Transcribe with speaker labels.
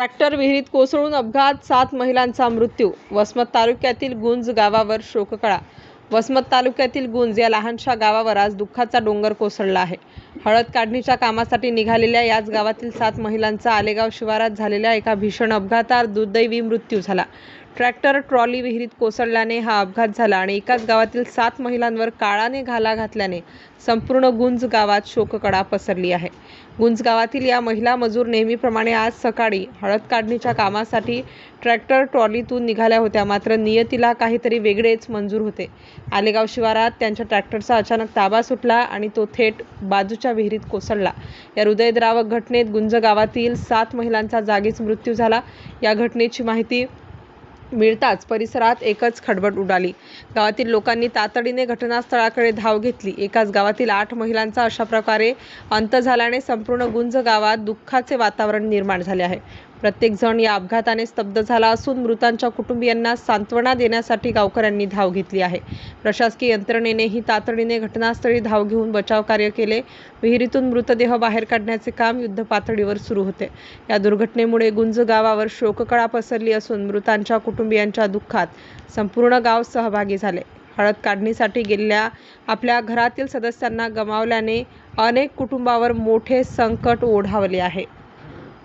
Speaker 1: Tractor विहिरीत कोसळून अपघात सात महिलांचा मृत्यू. वसमत तालुक्यातील गुंज गावावर शोककळा. वसमत तालुक्यातील गुंज या लहानशा गावावर आज दुःखाचा डोंगर कोसळला आहे. हळद काढणीच्या कामासाठी निघालेल्या याच गावातील सात महिलांचा आलेगाव शिवारात झालेल्या एका भीषण अपघातात दुर्दैवी मृत्यू झाला. ट्रॅक्टर ट्रॉली विहिरीत कोसळल्याने हा अपघात झाला आणि एकाच गावातील सात महिलांवर काळाने घाला घातल्याने संपूर्ण गुंज गावात शोककडा पसरली आहे. गुंज गावातील या महिला मजूर नेहमीप्रमाणे आज सकाळी हळद काढणीच्या कामासाठी ट्रॅक्टर ट्रॉलीतून निघाल्या होत्या. मात्र नियतीला काहीतरी वेगळेच मंजूर होते. आलेगाव शिवारात त्यांच्या ट्रॅक्टरचा अचानक ताबा सुटला आणि तो थेट बाजूच्या विहिरीत कोसळला. या हृदयद्रावक घटनेत गुंज गावातील सात महिलांचा जागीच मृत्यू झाला. या घटनेची माहिती मिळताच परिसरात एकच खडबड उडाली. गावातील लोकांनी तातडीने घटनास्थळाकडे धाव घेतली. एकाच गावातील आठ महिलांचा अशा प्रकारे अंत झाल्याने संपूर्ण गुंज गावात दुःखाचे वातावरण निर्माण झाले आहे. प्रत्येक जण या अपघाताने स्तब्ध झाला असून मृतांच्या कुटुंबियांना सांत्वना देण्यासाठी गावकऱ्यांनी धाव घेतली आहे. प्रशासकीय यंत्रणेनेही तातडीने घटनास्थळी धाव घेऊन बचाव कार्य केले. विहिरीतून मृतदेह बाहेर काढण्याचे काम युद्धपातळीवर सुरू होते. या दुर्घटनेमुळे गुंज गावावर शोककळा पसरली असून मृतांच्या कुटुंबियांच्या दुःखात संपूर्ण गाव सहभागी झाले. हळद काढणीसाठी गेलेल्या आपल्या घरातील सदस्यांना गमावल्याने अनेक कुटुंबावर मोठे संकट ओढावले आहे.